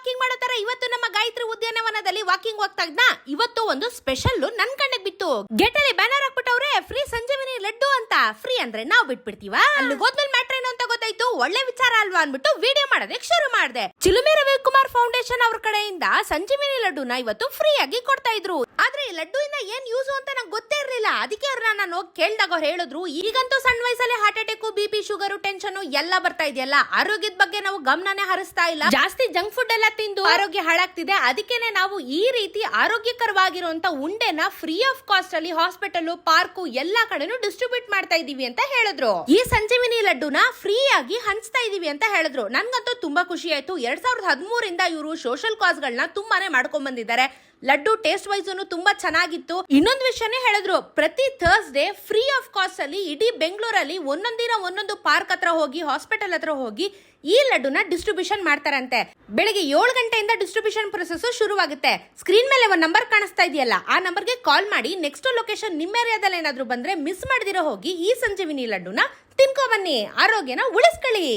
Walking ಮಾಡೋ ತರ ಇವತ್ತು ನಮ್ಮ ಗಾಯತ್ರಿ ಉದ್ಯಾನವನದಲ್ಲಿ ವಾಕಿಂಗ್ ಹೋಗ್ತಾ ಇವತ್ತು ಒಂದು ಸ್ಪೆಷಲ್ ನನ್ ಕಣ್ಣಿಗೆ ಬಿತ್ತು. ಗೆಟ್ ಅಲ್ಲಿ ಬ್ಯಾನರ್ ಹಾಕ್ಬಿಟ್ಟವ್ರೆ ಫ್ರೀ ಸಂಜೀವಿನಿ ಲಡ್ಡು ಅಂತ. ಫ್ರೀ ಅಂದ್ರೆ ನಾವು ಬಿಟ್ಬಿಡ್ತೀವ? ಅಲ್ಲಿ ಹೋದ್ಮೇಲೆ ಮ್ಯಾಟ್ರ್ ಏನು ಅಂತ ಗೊತ್ತಾಯ್ತು? ಒಳ್ಳೆ ವಿಚಾರ ಅಲ್ವಾ ಅನ್ಬಿಟ್ಟು ವಿಡಿಯೋ ಮಾಡೋದಕ್ಕೆ ಶುರು ಮಾಡಿದೆ. ಚಿಲುಮೆ ರವಿಕುಮಾರ್ ಫೌಂಡೇಶನ್ ಅವ್ರ ಕಡೆಯಿಂದ ಸಂಜೀವಿನಿ ಲಡ್ಡುನ ಇವತ್ತು ಫ್ರೀ ಆಗಿ ಕೊಡ್ತಾ ಇದ್ರು. ಆದ್ರೆ ಈ ಲಡ್ಡು ಏನ್ ಯೂಸ್ ಅಂತ ನಂಗೆ ಗೊತ್ತೇ ಇರ್ಲಿಲ್ಲ. ಅದಕ್ಕೆ ಅವ್ರನ್ನ ನಾನು ಹೋಗಿ ಕೇಳ್ದಾಗ ಅವ್ರು ಹೇಳಿದ್ರು, ಈಗಂತೂ ಸಣ್ಣ ವಯಸ್ಸಲ್ಲಿ ಹಾರ್ಟ್ ಅಟ್ಯಾಕ್ ಬಿ ಶುಗರ್ ಟೆನ್ಷನ್ ಎಲ್ಲ ಬರ್ತಾ ಇದೆಯಲ್ಲ? ಆರೋಗ್ಯದ ಬಗ್ಗೆ ನಾವು ಗಮನನೇ ಹರಿಸ್ತಾ ಇಲ್ಲ. ಜಾಸ್ತಿ ಜಂಕ್ ಫುಡ್ ಎಲ್ಲ ತಿಂದು ಆರೋಗ್ಯ ಹಾಳಾಗ್ತಿದೆ. ಅದಕ್ಕೇನೆ ನಾವು ಈ ರೀತಿ ಆರೋಗ್ಯಕರವಾಗಿರುವಂತ ಉಂಡೆನ ಫ್ರೀ ಆಫ್ ಕಾಸ್ಟ್ ಅಲ್ಲಿ ಹಾಸ್ಪಿಟಲ್ ಪಾರ್ಕ್ ಎಲ್ಲಾ ಕಡೆನೂ ಡಿಸ್ಟ್ರಿಬ್ಯೂಟ್ ಮಾಡ್ತಾ ಇದೀವಿ ಅಂತ ಹೇಳಿದ್ರು. ಈ ಸಂಜೀವಿನಿ ಲಡ್ಡುನ ಫ್ರೀ ಆಗಿ ಹಂಚ್ತಾ ಇದೀವಿ ಅಂತ ಹೇಳಿದ್ರು. ನನ್ಗಂತೂ ತುಂಬಾ ಖುಷಿ ಆಯ್ತು. ಎರಡ್ ಸಾವಿರದ ಹದಿಮೂರಿಂದ ಇವರು ಸೋಷಿಯಲ್ ಕಾಸ್ ಗಳನ್ನ ತುಂಬಾನೇ ಮಾಡ್ಕೊಂಡ್ ಬಂದಿದ್ದಾರೆ. ಲಡ್ಡು ಟೇಸ್ಟ್ ವೈಸ್ ತುಂಬಾ ಚೆನ್ನಾಗಿತ್ತು. ಇನ್ನೊಂದು ವಿಷಯನೇ ಹೇಳಿದ್ರು, ಪ್ರತಿ ಥರ್ಸ್ಡೇ ಫ್ರೀ ಆಫ್ ಕಾಸ್ಟ್ ಅಲ್ಲಿ ಇಡೀ ಬೆಂಗಳೂರಲ್ಲಿ ಒಂದೊಂದಿನ ಒಂದೊಂದು ಪಾರ್ಕ್ ಹತ್ರ ಹೋಗಿ ಹಾಸ್ಪಿಟಲ್ ಹತ್ರ ಹೋಗಿ ಈ ಲಡ್ಡುನ ಡಿಸ್ಟ್ರಿಬ್ಯೂಷನ್ ಮಾಡ್ತಾರಂತೆ. ಬೆಳಿಗ್ಗೆ ಏಳು ಗಂಟೆಯಿಂದ ಡಿಸ್ಟ್ರಿಬ್ಯೂಷನ್ ಪ್ರೊಸೆಸ್ ಶುರುವಾಗುತ್ತೆ. ಸ್ಕ್ರೀನ್ ಮೇಲೆ ಒಂದು ನಂಬರ್ ಕಾಣಿಸ್ತಾ ಇದೆಯಲ್ಲ, ಆ ನಂಬರ್ಗೆ ಕಾಲ್ ಮಾಡಿ ನೆಕ್ಸ್ಟ್ ಲೊಕೇಶನ್ ನಿಮ್ಮ ಏರಿಯಾದಲ್ಲಿ ಏನಾದರೂ ಬಂದ್ರೆ ಮಿಸ್ ಮಾಡದಿರೋ ಹೋಗಿ ಈ ಸಂಜೀವಿನಿ ಲಡ್ಡುನ ತಿನ್ಕೊ ಬನ್ನಿ. ಆರೋಗ್ಯನ ಉಳಿಸ್ಕೊಳ್ಳಿ.